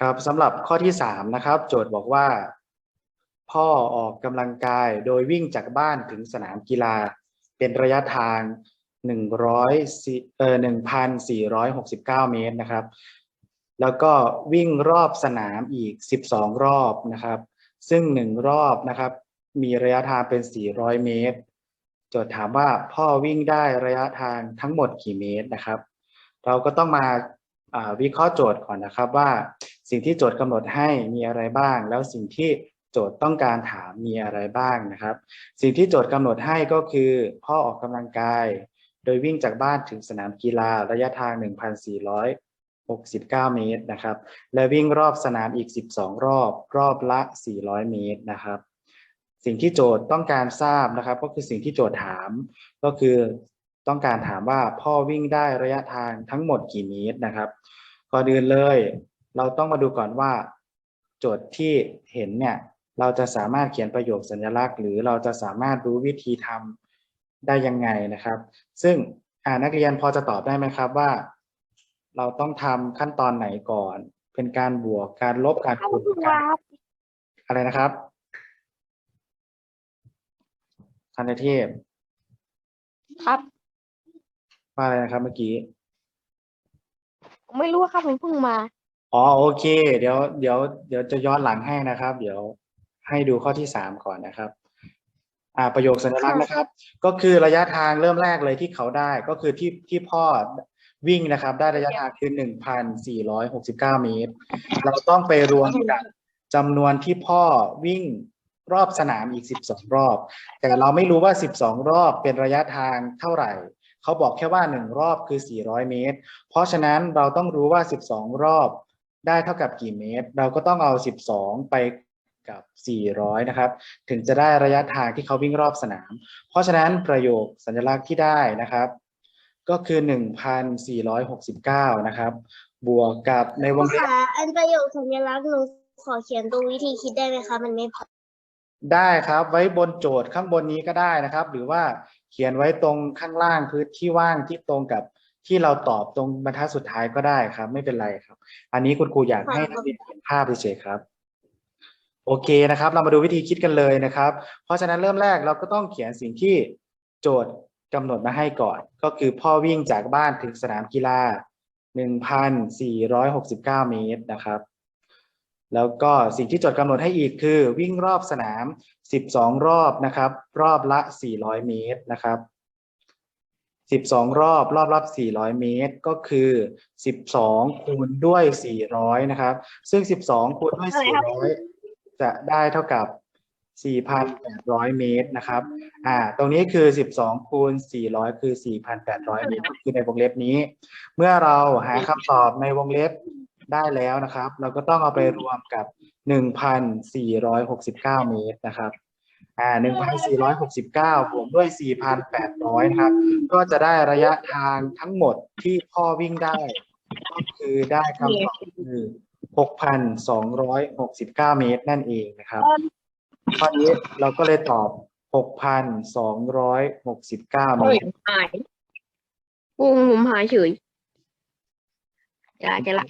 ครับสำหรับข้อที่สามนะครับ โจทย์บอกว่า พ่อออกกำลังกายโดยวิ่งจากบ้านถึงสนามกีฬา เป็นระยะทางหนึ่งร้อยเอ่อหนึ่งพันสี่ร้อยหกสิบเก้าเมตรนะครับ แล้วก็วิ่งรอบสนามอีกสิบสองรอบนะครับ ซึ่งหนึ่งรอบนะครับ มีระยะทางเป็นสี่ร้อยเมตร โจทย์ถามว่าพ่อวิ่งได้ระยะทางทั้งหมดกี่เมตรนะครับ เราก็ต้องมาวิเคราะห์โจทย์ก่อนนะครับว่า สิ่งที่โจทย์กำหนดให้มีอะไรบ้าง แล้วสิ่งที่โจทย์ต้องการถามมีอะไรบ้างนะครับ สิ่งที่โจทย์กำหนดให้ก็คือ พ่อออกกำลังกาย โดยวิ่งจากบ้านถึงสนามกีฬาระยะทาง 1,469 เมตรนะครับ และวิ่งรอบสนามอีก 12 รอบ รอบละ 400 เมตรนะครับ สิ่งที่โจทย์ต้องการทราบนะครับ ก็คือสิ่งที่โจทย์ถามก็คือต้องการถามว่าพ่อวิ่งได้ระยะทางทั้งหมดกี่เมตรนะครับก่อนอื่นเลย เราต้องมาดูก่อนว่า โจทย์ที่เห็นเนี่ย เราจะสามารถเขียนประโยคสัญลักษณ์ หรือเราจะสามารถรู้วิธีทำได้ยังไงนะครับ ซึ่งอ่านักเรียนพอจะตอบได้ไหมครับว่า เราต้องทำขั้นตอนไหนก่อน เป็นการบวกการลบการคูณการอะไรนะครับคันเทพครับว่าอะไรนะครับเมื่อกี้ผมไม่รู้ครับผมเพิ่งมา อ๋อโอเค เดี๋ยวเดี๋ยวเดี๋ยวจะย้อนหลังให้นะครับ เดี๋ยวให้ดูข้อที่สามก่อนนะครับ อ่า ประโยคสัญลักษณ์นะครับ ก็คือระยะทางเริ่มแรกเลยที่เขาได้ก็คือที่ที่พ่อวิ่งนะครับ ได้ระยะทางคือหนึ่งพันสี่ร้อยหกสิบเก้าเมตร เราต้องไปรวมกับจำนวนที่พ่อวิ่งรอบสนามอีกสิบสองรอบ แต่เราไม่รู้ว่าสิบสองรอบเป็นระยะทางเท่าไหร่เขาบอกแค่ว่าหนึ่งรอบคือสี่ร้อยเมตร เพราะฉะนั้นเราต้องรู้ว่า12รอบ ได้เท่ากับกี่เมตร เราก็ต้องเอา 12 ไปกับ 400 นะครับ ถึงจะได้ระยะทางที่เขาวิ่งรอบสนาม เพราะฉะนั้นประโยคสัญลักษณ์ที่ได้นะครับ ก็คือ 1,469 นะครับ บวกกับในวงเล็บค่ะอันประโยคสัญลักษณ์หนูขอเขียนตรงวิธีคิดได้ไหมคะมันไม่พอได้ครับไว้บนโจทย์ข้างบนนี้ก็ได้นะครับ หรือว่าเขียนไว้ตรงข้างล่างพื้นที่ว่างที่ตรงกับ ที่เราตอบตรงบรรทัดสุดท้ายก็ได้ครับ ไม่เป็นไรครับ อันนี้คุณครูอยากให้นักเรียนเห็นภาพเฉยๆครับ โอเคนะครับ เรามาดูวิธีคิดกันเลยนะครับ เพราะฉะนั้นเริ่มแรกเราก็ต้องเขียนสิ่งที่โจทย์กำหนดมาให้ก่อน ก็คือพ่อวิ่งจากบ้านถึงสนามกีฬา 1,469 เมตรนะครับ แล้วก็สิ่งที่โจทย์กำหนดให้อีกคือ วิ่งรอบสนาม 12 รอบนะครับ รอบละ 400 เมตรนะครับ 12รอบรอบละ400เมตรก็คือ12คูณด้วย400นะครับ ซึ่ง12คูณด้วย400จะได้เท่ากับ4,800เมตรนะครับ อ่า ตรงนี้คือ12คูณ400คือ4,800เมตรคือในวงเล็บนี้ เมื่อเราหาคำตอบในวงเล็บได้แล้วนะครับ เราก็ต้องเอาไปรวมกับ1,469เมตรนะครับ อ่าหนึ่งพันสี่ร้อยหกสิบเก้าผมด้วยสี่พันแปดร้อยครับ ก็จะได้ระยะทางทั้งหมดที่พ่อวิ่งได้ ก็คือได้คำตอบคือหกพันสองร้อยหกสิบเก้าเมตรนั่นเองนะครับตอนนี้เราก็เลยตอบหกพันสองร้อยหกสิบเก้าเมตรหายกูผมหายเฉยจะจะละ